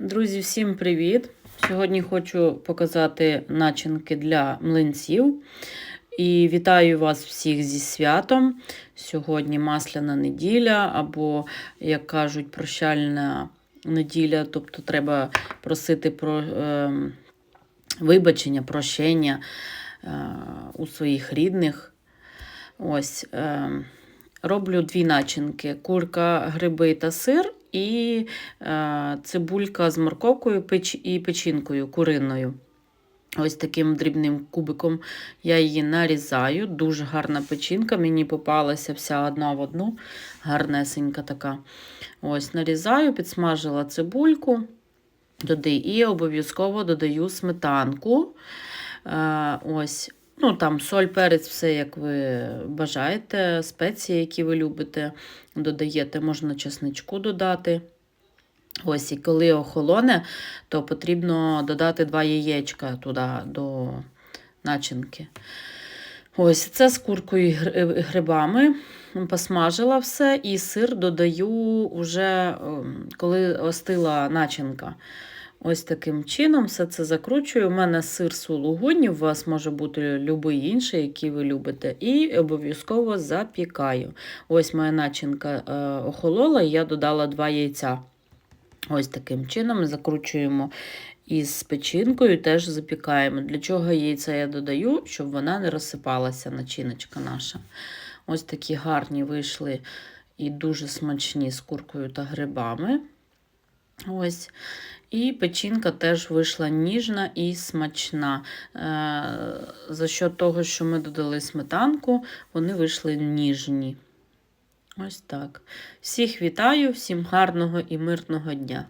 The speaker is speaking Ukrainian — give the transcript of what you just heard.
Друзі, всім привіт! Сьогодні хочу показати начинки для млинців. І вітаю вас всіх зі святом. Сьогодні масляна неділя, або, як кажуть, прощальна неділя, тобто треба просити про е, вибачення, прощення е, у своїх рідних. Ось. Е, Роблю дві начинки: курка, гриби та сир, і е, цибулька з морковкою і печінкою куриною. Ось таким дрібним кубиком я її нарізаю. Дуже гарна печінка. Мені попалася вся одна в одну, гарнесенька така. Ось Нарізаю, підсмажила цибульку додаю, і обов'язково додаю сметанку. Е, ось Ну, там соль, перець, все, як ви бажаєте, спеції, які ви любите, додаєте, можна чесничку додати. Ось, і коли охолоне, то потрібно додати два яєчка туди до начинки. Ось, це з куркою і грибами. Посмажила все, і сир додаю вже, коли остила начинка. Ось таким чином все це закручую. У мене сир сулугуні, у вас може бути будь-який інший, який ви любите. І обов'язково запікаю. Ось моя начинка е, охолола, і я додала два яйця. Ось таким чином закручуємо із печінкою, теж запікаємо. Для чого яйця я додаю, щоб вона не розсипалася, начиночка наша. Ось такі гарні вийшли і дуже смачні з куркою та грибами. Ось. І печінка теж вийшла ніжна і смачна. Е, за що того, що ми додали сметанку, вони вийшли ніжні. Ось так. Всіх вітаю, всім гарного і мирного дня!